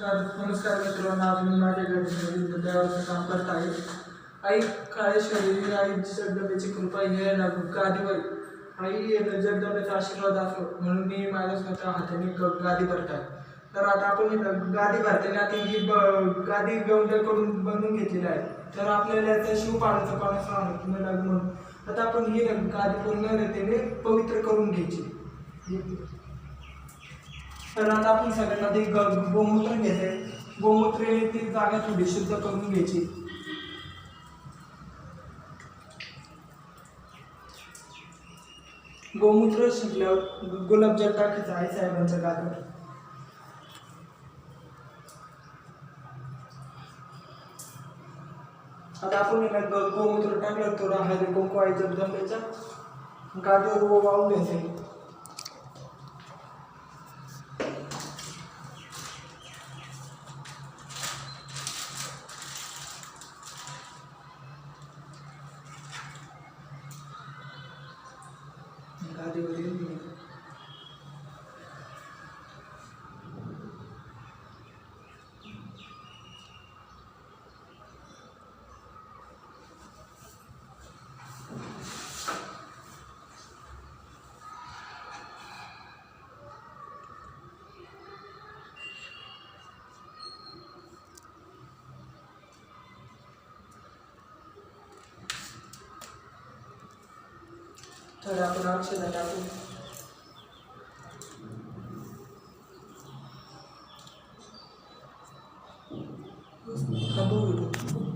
नमस्कार मित्रांनो आज मी माझ्या घरी देवाचं काम करत आहे. आई काळे शरीर आई जगदंबेची कृपा हे लागू गादीवर आई जगदंबेचा आशीर्वाद असो म्हणून मी माझ्या स्वतः हाताने ग- गादी भरत आहे तर आता आपण गादी भरताना आता ही ब- गादी गवंड्याकडून बनवून घेतलेली आहे. तर आपल्याला याचा पाण्याचं पाणी सांगितलं लागू म्हणून. आता आपण ही गादी पूर्ण रीतीने पवित्र करून घ्यायची. तर आता आपण सगळ्यांना ते ग- गोमूत्र घ्यायचंय. गोमूत्र ती जागा थोडी शुद्ध करून घ्यायची. गोमूत्र शिकल्यावर गुलाबजल टाकायचं आई साहेबांच्या गादीवर आता आपण एका ग- गोमूत्र टाकलं तर हळदी कुंकू आहे जगदंबेच्या गादीवर वाहून घ्यायचं गादीवर येऊन तर आपण औषधं टाकू. हा बघू.